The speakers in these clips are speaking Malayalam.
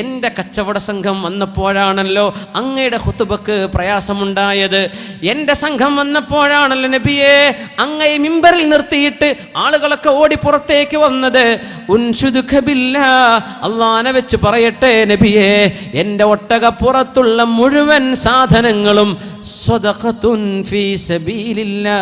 എന്റെ കച്ചവട സംഘം വന്നപ്പോഴാണല്ലോ അങ്ങയുടെ ഹുത്തുബക്ക് പ്രയാസമുണ്ടായത്. എന്റെ സംഘം വന്നപ്പോഴാണല്ലോ നബിയെ അങ്ങയെ മിമ്പറിൽ നിർത്തിയിട്ട് ആളുകളൊക്കെ ഓടി പുറത്തേക്ക് വന്നത്. ഉൻഷുദുഖബില്ല അള്ളാനെ വെച്ച് പറയട്ടെ നബിയെ എന്റെ ഒട്ടകപ്പുറത്തുള്ള മുഴുവൻ സാധനങ്ങളും സ്വതഖത്തുൻ ഫീ സബീലില്ലാ.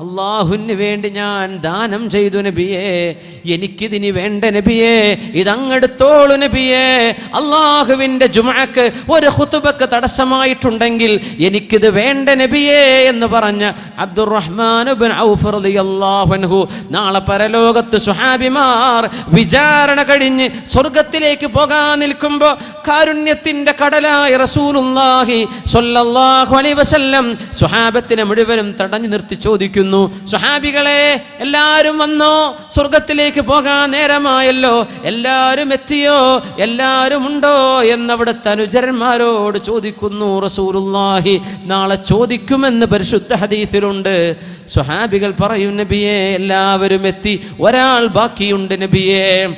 അള്ളാഹുവിന് വേണ്ടി ഞാൻ ദാനം ചെയ്തു നബിയേ. എനിക്കിതിനി വേണ്ട നബിയേ. ഇതങ്ങെടുത്തോളു നബിയേ. അള്ളാഹുവിന്റെ ജുമാക്ക് ഒരു ഹുത്തുബക്ക് തടസ്സമായിട്ടുണ്ടെങ്കിൽ എനിക്കിത് വേണ്ട നബിയേ എന്ന് പറഞ്ഞ അബ്ദുറഹ്മാൻഹു അള്ളാഹുൻഹു നാളെ പരലോകത്ത് സുഹാബിമാർ വിചാരണ കഴിഞ്ഞ് സ്വർഗത്തിലേക്ക് പോകാൻ നിൽക്കുമ്പോൾ കാരുണ്യത്തിന്റെ കടലായ റസൂലുല്ലാഹി സ്വല്ലല്ലാഹു അലൈഹി വസല്ലം സുഹാബത്തിനെ മുഴുവനും തടഞ്ഞു നിർത്തി ചോദിക്കുന്നു. സുഹാബികളെ എല്ലാവരും വന്നോ? സ്വർഗത്തിലേക്ക് പോകാൻ നേരമായല്ലോ. എല്ലാവരും എത്തിയോ? എല്ലാവരും ഉണ്ടോ? എന്നവിടുത്തെ അനുചരന്മാരോട് ചോദിക്കുന്നു റസൂലുള്ളാഹി നാളെ ചോദിക്കുമെന്ന് പരിശുദ്ധ ഹദീസിലുണ്ട്. സ്വഹാബികൾ പറയും നബിയെ എല്ലാവരും എത്തി. ഒരാൾ ബാക്കിയുണ്ട് നബിയേ.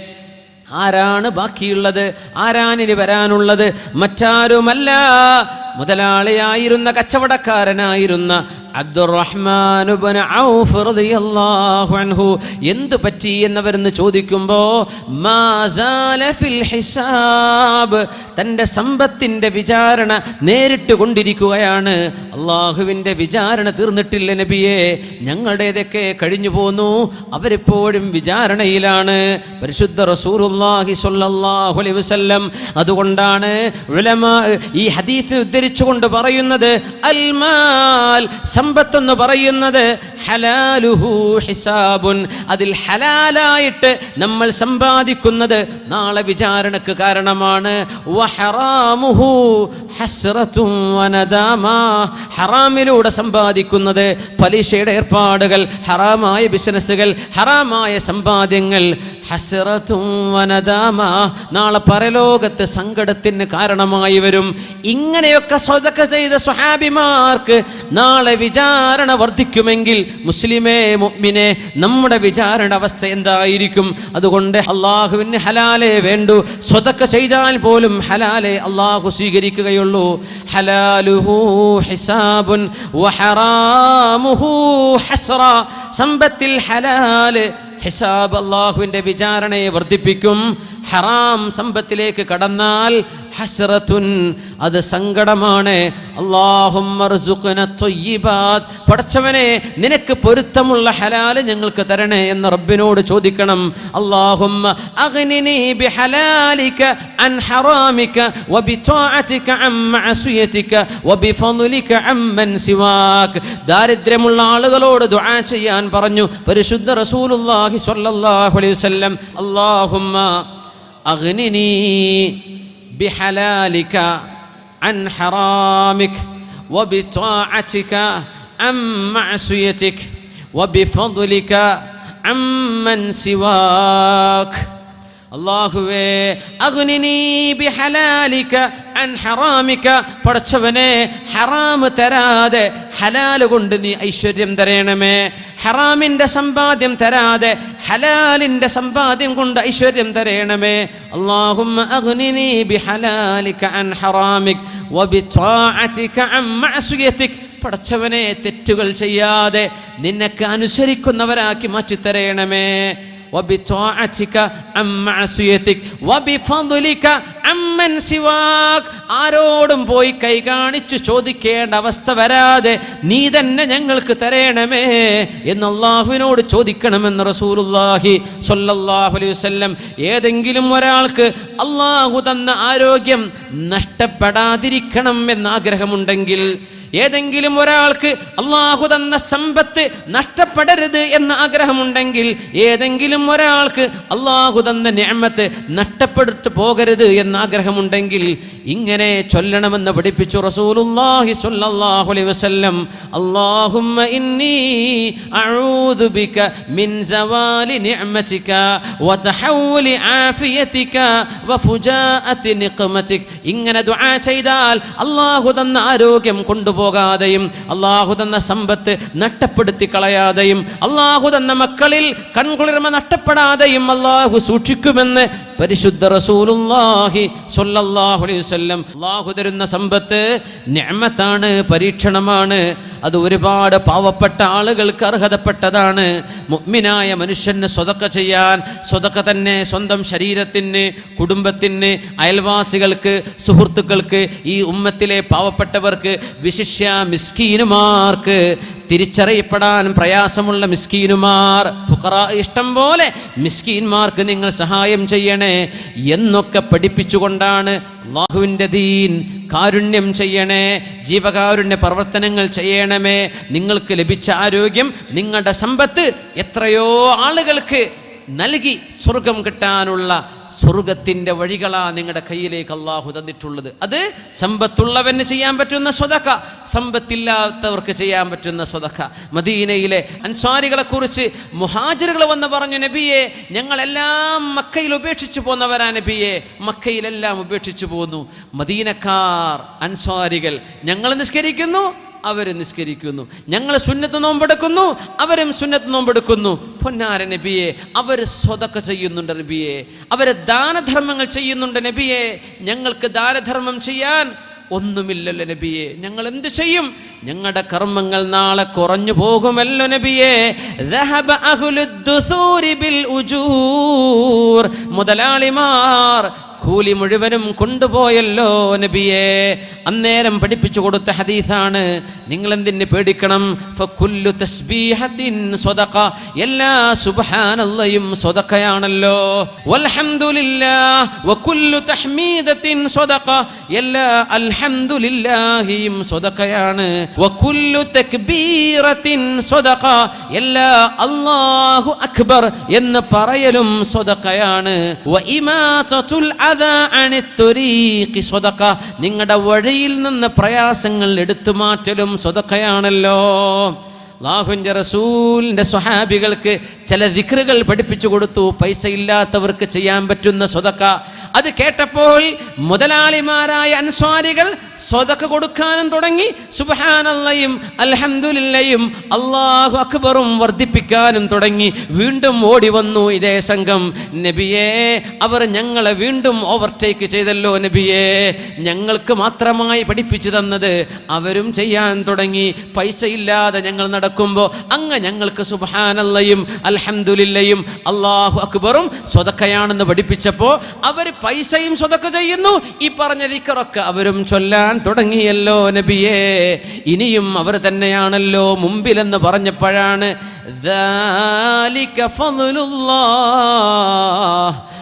ആരാണ് ബാക്കിയുള്ളത്? ആരാനിനി വരാനുള്ളത്? മറ്റാരുമല്ല. മുതലാളിയായിരുന്ന കച്ചവടക്കാരനായിരുന്ന അബ്ദുറഹ്മാനുബൻ ഔഫ് റളിയല്ലാഹു അൻഹു. എന്തു പറ്റി എന്നവരെന്ന് ചോദിക്കുമ്പോൾ ഹിസാബ്. തന്റെ സമ്പത്തിന്റെ വിചാരണ നേരിട്ട് കൊണ്ടിരിക്കുകയാണ്. അള്ളാഹുവിന്റെ വിചാരണ തീർന്നിട്ടില്ല നബിയെ. ഞങ്ങളുടേതൊക്കെ കഴിഞ്ഞു പോന്നു? അവരെപ്പോഴും വിചാരണയിലാണ്. പരിശുദ്ധ റസൂറുല്ലാഹി സ്വല്ലല്ലാഹു അലൈഹി വസല്ലം. അതുകൊണ്ടാണ് ഈ ഹദീസ് ഉദ്ധരിച്ചുകൊണ്ട് പറയുന്നത് അൽമാൽ സമ്പത്ത് എന്ന് പറയുന്നത് ഹലാലുഹു ഹിസാബുൻ. അതിൽ ഹലാലായിട്ട് നമ്മൾ സമ്പാദിക്കുന്നത് നാളെ വിചാരണക്ക് കാരണമാണ്. ഹറാമിലൂടെ സമ്പാദിക്കുന്നത് പലിശയുടെ ഏർപ്പാടുകൾ ഹറാമായ ബിസിനസ്സുകൾ ഹറാമായ സമ്പാദ്യങ്ങൾ. നാളെ പരലോകത്ത് സങ്കടത്തിന് കാരണമായി വരും. ഇങ്ങനെയൊക്കെ സ്വതക്ക ചെയ്ത സ്വഹാബിമാർക്ക് നാളെ വിചാരണ വർദ്ധിക്കുമെങ്കിൽ മുസ്ലിമേ മുഅ്മിനെ നമ്മുടെ വിചാരണ അവസ്ഥ എന്തായിരിക്കും? അതുകൊണ്ട് അള്ളാഹുവിന് ഹലാലേ വേണ്ടു. സ്വതക്ക ചെയ്താൽ പോലും ഹലാലേ അള്ളാഹു സ്വീകരിക്കുകയുള്ളൂ. ഹലാലുഹു ഹിസാബുൻ വഹറാമുഹു ഹസ്റ. സമ്പത്തിൽ ഹലാൽ ഹിസാബ് അള്ളാഹുവിന്റെ വിചാരണയെ വർദ്ധിപ്പിക്കും. ഹറാം സമ്പത്തിലേക്ക് കടന്നാൽ ഹസ്രത്തുൻ അത് സങ്കടമാണ്. പടച്ചവനെ നിനക്ക് പൊരുത്തമുള്ള ഹലാൽ ഞങ്ങൾക്ക് തരണേ എന്ന് റബ്ബിനോട് ചോദിക്കണം. സിവാക്. ദാരിദ്ര്യമുള്ള ആളുകളോട് ദുആ ചെയ്യാൻ പറഞ്ഞു. പരിശുദ്ധ റസൂലുള്ളാഹി الله صلى الله عليه وسلم اللهم أغنني بحلالك عن حرامك وبطاعتك عن معصيتك وبفضلك عمن سواك അള്ളാഹുവേ പടച്ചവനെ ഹറാം തരാതെ ഹലാൽ കൊണ്ട് നീ ഐശ്വര്യം തരയണമേ. ഹറാമിന്റെ സമ്പാദ്യം തരാതെ ഹലാലിന്റെ സമ്പാദ്യം കൊണ്ട് ഐശ്വര്യം തരയണമേ. അള്ളാഹുമ്മ അഗ്നിനീ ബിഹലാലിക അൻ ഹറാമിക്. മഅസിയതിക്. പടച്ചവനെ തെറ്റുകൾ ചെയ്യാതെ നിനക്ക് അനുസരിക്കുന്നവരാക്കി മാറ്റിത്തരയണമേ. ആരോടും പോയി കൈ കാണിച്ചു ചോദിക്കേണ്ട അവസ്ഥ വരാതെ നീ തന്നെ ഞങ്ങൾക്ക് തരേണമേ എന്ന് അള്ളാഹുവിനോട് ചോദിക്കണമെന്ന് റസൂലുല്ലാഹി സൊല്ലാഹു അലൈഹി വല്ലം ഏതെങ്കിലും ഒരാൾക്ക് അള്ളാഹു തന്ന ആരോഗ്യം നഷ്ടപ്പെടാതിരിക്കണം എന്നാഗ്രഹമുണ്ടെങ്കിൽ ഏതെങ്കിലും ഒരാൾക്ക് അള്ളാഹു തന്ന സമ്പത്ത് നഷ്ടപ്പെടരുത് എന്ന ആഗ്രഹമുണ്ടെങ്കിൽ ഏതെങ്കിലും ഒരാൾക്ക് അള്ളാഹു തന്ന ഞാമത്ത് നഷ്ടപ്പെടുത്തു പോകരുത് എന്ന ആഗ്രഹമുണ്ടെങ്കിൽ ഇങ്ങനെ ചൊല്ലണമെന്ന് പഠിപ്പിച്ചു റസൂലുല്ലാഹി സ്വല്ലല്ലാഹു അലൈഹി വസല്ലം അല്ലാഹുമ്മ ഇന്നി അഊദു ബിക മിൻ സവാലി നിഅമതിക വതഹവ്വുലി ആഫിയതിക വഫുജാഅതി നിഖമതിക. ഇങ്ങനെ ദുആ ചെയ്താൽ അല്ലാഹു തന്ന ആരോഗ്യം കൊണ്ടുപോകാതെയും അള്ളാഹു തന്ന സമ്പത്ത് നഷ്ടപ്പെടുത്തി കളയാതെയും അള്ളാഹു തന്ന മക്കളിൽ കൺകുളിർമ നഷ്ടപ്പെടാതെയും അള്ളാഹു സൂക്ഷിക്കുമെന്ന് പരിശുദ്ധ സ്വല്ലല്ലാഹു അലൈഹി അള്ളാഹു തരുന്ന സമ്പത്ത് നിഅമത്താണ് പരീക്ഷണമാണ്. അത് ഒരുപാട് പാവപ്പെട്ട ആളുകൾക്ക് അർഹതപ്പെട്ടതാണ്. മുഗ്മിനായ മനുഷ്യന് സ്വതക്ക ചെയ്യാൻ സ്വതക്ക തന്നെ സ്വന്തം ശരീരത്തിന് കുടുംബത്തിന് അയൽവാസികൾക്ക് സുഹൃത്തുക്കൾക്ക് ഈ ഉമ്മത്തിലെ പാവപ്പെട്ടവർക്ക് വിശിഷ്യ മിസ്കീനുമാർക്ക് തിരിച്ചറിയപ്പെടാൻ പ്രയാസമുള്ള മിസ്കീനുമാർ ഫുഖറ ഇഷ്ടം പോലെ മിസ്കീന്മാർക്ക് നിങ്ങൾ സഹായം ചെയ്യണേ എന്നൊക്കെ പഠിപ്പിച്ചുകൊണ്ടാണ് അള്ളാഹുവിന്റെ ദീൻ കാരുണ്യം ചെയ്യണേ ജീവകാരുണ്യ പ്രവർത്തനങ്ങൾ ചെയ്യണമേ. നിങ്ങൾക്ക് ലഭിച്ച ആരോഗ്യം നിങ്ങളുടെ സമ്പത്ത് എത്രയോ ആളുകൾക്ക് നൽകി സ്വർഗം കിട്ടാനുള്ള സ്വർഗത്തിന്റെ വഴികളാ നിങ്ങളുടെ കയ്യിലേക്ക് അള്ളാഹു തന്നിട്ടുള്ളത്. അത് സമ്പത്തുള്ളവന് ചെയ്യാൻ പറ്റുന്ന സ്വതക്ക സമ്പത്തില്ലാത്തവർക്ക് ചെയ്യാൻ പറ്റുന്ന സ്വതക്ക. മദീനയിലെ അൻസ്വാരികളെ കുറിച്ച് മുഹാജിറുകൾ വന്ന് പറഞ്ഞു നബിയെ ഞങ്ങളെല്ലാം മക്കയിൽ ഉപേക്ഷിച്ചു പോന്നവരാ നബിയെ മക്കയിലെല്ലാം ഉപേക്ഷിച്ചു പോന്നു. മദീനക്കാർ അൻസ്വാരികൾ ഞങ്ങൾ നിസ്കരിക്കുന്നു അവരെ നിസ്കരിക്കുന്നു. ഞങ്ങൾ സുന്നത്ത് നോമ്പെടുക്കുന്നു അവരും സുന്നത്ത് നോമ്പെടുക്കുന്നു. പൊന്നാര നബിയെ അവർ സ്വതക്ക ചെയ്യുന്നുണ്ട് നബിയെ. അവർ ദാനധർമ്മങ്ങൾ ചെയ്യുന്നുണ്ട് നബിയെ. ഞങ്ങൾക്ക് ദാനധർമ്മം ചെയ്യാൻ ഒന്നുമില്ലല്ലോ നബിയെ. ഞങ്ങൾ എന്ത് ചെയ്യും? ഞങ്ങളുടെ കർമ്മങ്ങൾ നാളെ കുറഞ്ഞു പോകുമല്ലോ നബിയെ. മുതലാളിമാർ കൂലി മുഴുവനും കൊണ്ടുപോയല്ലോ നബിയെ. അന്നേരം പഠിപ്പിച്ചു കൊടുത്ത ഹദീസാണ്. നിങ്ങൾ എന്തിന് പേടിക്കണം? ഫക്കുല്ലു തസ്ബീഹത്തിൻ സ്വതക്ക എല്ലാ സുബ്ഹാനല്ലയും സ്വതക്കയാണല്ലോ വൽഹംദുലില്ലാ എല്ലാ എല്ലാ അല്ലാഹു അക്ബർ എന്ന് പറയലും സ്വതക്കയാണ് നിങ്ങളുടെ വഴിയിൽ നിന്ന് പ്രയാസങ്ങൾ എടുത്തു മാറ്റലും സ്വതക്കയാണല്ലോ അള്ളാഹുവിന്റെ റസൂലിന്റെ സ്വഹാബികൾക്ക് ചില ദിക്റുകൾ പഠിപ്പിച്ചു കൊടുത്തു. പൈസ ഇല്ലാത്തവർക്ക് ചെയ്യാൻ പറ്റുന്ന സ്വതക്ക അത് കേട്ടപ്പോൾ മുതലാളിമാരായ അൻസ്വാരികൾ സ്വതക്ക കൊടുക്കാനും തുടങ്ങി. സുബഹാനല്ലയും അൽഹംദുലില്ലയും അള്ളാഹു അക്ബറും വർദ്ധിപ്പിക്കാനും തുടങ്ങി. വീണ്ടും ഓടി വന്നു ഇതേ സംഘം. നബിയെ അവർ ഞങ്ങളെ വീണ്ടും ഓവർടേക്ക് ചെയ്തല്ലോ നബിയെ. ഞങ്ങൾക്ക് മാത്രമായി പഠിപ്പിച്ചു തന്നത് അവരും ചെയ്യാൻ തുടങ്ങി. പൈസ ഇല്ലാതെ ഞങ്ങൾ നടക്കുമ്പോൾ അങ്ങ് ഞങ്ങൾക്ക് സുബഹാനല്ലയും അൽഹംദുലില്ലയും അള്ളാഹു അക്ബറും സ്വതക്കയാണെന്ന് പഠിപ്പിച്ചപ്പോൾ അവർ പൈസയും സ്വതക്ക ചെയ്യുന്നു. ഈ പറഞ്ഞ ദിക്കറൊക്കെ അവരും ചൊല്ലാൻ തുടങ്ങിയല്ലോ നബിയെ ഇനിയും അവർ തന്നെയാണല്ലോ മുമ്പിലെന്ന് പറഞ്ഞപ്പോഴാണ് ذَلِكَ فَضْلُ اللَّهِ يُؤْتِيهِ مَن يَشَاءُ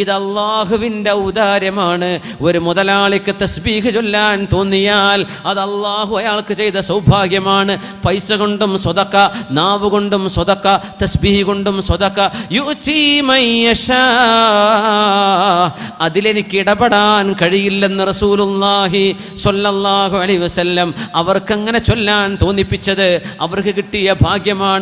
ഇത് അള്ളാഹുവിന്റെ ഉദാരമാണ് ഒരു മുതലാളിക്ക് തസ്ബീഹ് ചൊല്ലാൻ തോന്നിയാൽ അത് അള്ളാഹു അയാൾക്ക് ചെയ്ത സൗഭാഗ്യമാണ്. പൈസ കൊണ്ടും സ്വതക്ക നാവ് കൊണ്ടും സ്വതക്ക തസ്ബീഹ് കൊണ്ടും സ്വതക്ക. അതിലെനിക്ക് ഇടപെടാൻ കഴിയില്ലെന്ന് റസൂലുല്ലാഹി സ്വല്ലല്ലാഹു അലൈഹി വസല്ലം അവർക്കങ്ങനെ ചൊല്ലാൻ തോന്നിപ്പിച്ചത് അവർക്ക് കിട്ടിയ ഭാഗ്യമാണ്.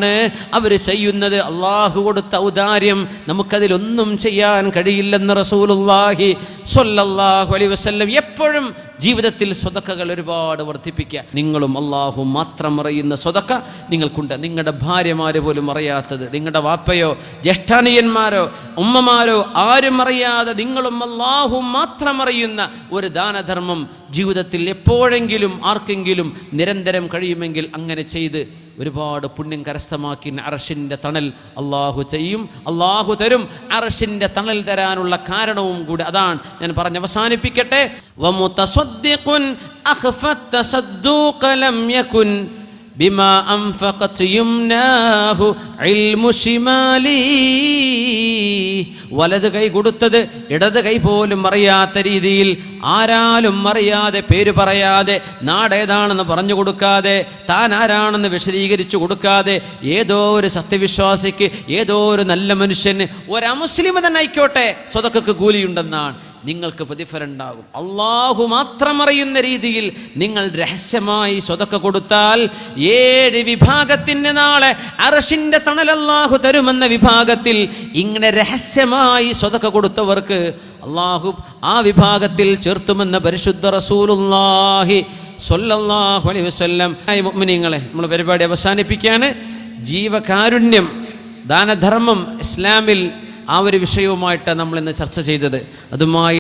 അവർ ചെയ്യുന്നത് അള്ളാഹു കൊടുത്ത ഔദാര്യം. നമുക്കതിലൊന്നും ചെയ്യാൻ കഴിയില്ലെന്ന് റസൂലുല്ലാഹി സ്വല്ലല്ലാഹു അലൈഹി വസ്ല്ലം എപ്പോഴും ജീവിതത്തിൽ സ്വതക്കകൾ ഒരുപാട് വർദ്ധിപ്പിക്കുക. നിങ്ങളും അള്ളാഹു മാത്രം അറിയുന്ന സ്വതക്ക നിങ്ങൾക്കുണ്ട്. നിങ്ങളുടെ ഭാര്യമാര് പോലും അറിയാത്തത് നിങ്ങളുടെ വാപ്പയോ ജ്യേഷ്ഠാനിയന്മാരോ ഉമ്മമാരോ ആരും അറിയാതെ നിങ്ങളും അള്ളാഹു മാത്രം അറിയുന്ന ഒരു ദാനധർമ്മം ജീവിതത്തിൽ എപ്പോഴെങ്കിലും ആർക്കെങ്കിലും നിരന്തരം കഴിയുമെങ്കിൽ അങ്ങനെ ചെയ്ത് ഒരുപാട് പുണ്യം കരസ്ഥമാക്കി അറഷിന്റെ തണൽ അള്ളാഹു ചെയ്യും. അള്ളാഹു തരും. അറഷിന്റെ തണൽ തരാനുള്ള കാരണവും കൂടി അതാണ് ഞാൻ പറഞ്ഞ് അവസാനിപ്പിക്കട്ടെ. ബിമാ അൻഫഖത് യുംനാഹു ഇൽമു ഷിമാലി വലത് കൈ കൊടുത്തത് ഇടത് കൈ പോലും അറിയാത്ത രീതിയിൽ ആരാലും അറിയാതെ പേര് പറയാതെ നാടേതാണെന്ന് പറഞ്ഞു കൊടുക്കാതെ താൻ ആരാണെന്ന് വിശദീകരിച്ചു കൊടുക്കാതെ ഏതോ ഒരു സത്യവിശ്വാസിക്ക് ഏതോ ഒരു നല്ല മനുഷ്യന് ഒരമുസ്ലിം തന്നെ ആയിക്കോട്ടെ സ്വതക്കൊക്കെ കൂലിയുണ്ടെന്നാണ്. നിങ്ങൾക്ക് പ്രതിഫലം ഉണ്ടാകും അള്ളാഹു മാത്രം അറിയുന്ന രീതിയിൽ നിങ്ങൾ രഹസ്യമായി സ്വതക്ക കൊടുത്താൽ ഏഴ് വിഭാഗത്തിന് നാളെ അറഷിന്റെ തണൽ അള്ളാഹു തരുമെന്ന വിഭാഗത്തിൽ ഇങ്ങനെ രഹസ്യമായി സ്വതക്ക കൊടുത്തവർക്ക് അള്ളാഹു ആ വിഭാഗത്തിൽ ചേർത്തുമെന്ന പരിശുദ്ധ റസൂലുല്ലാഹി സൊല്ലാഹു അലൈഹി വസല്ലം. മുഅ്മിനീങ്ങളെ നമ്മൾ പരിപാടി അവസാനിപ്പിക്കുകയാണ്. ജീവകാരുണ്യം ദാനധർമ്മം ഇസ്ലാമിൽ ആ ഒരു വിഷയവുമായിട്ട് നമ്മൾ ഇന്ന് ചർച്ച ചെയ്തത്. അതുമായി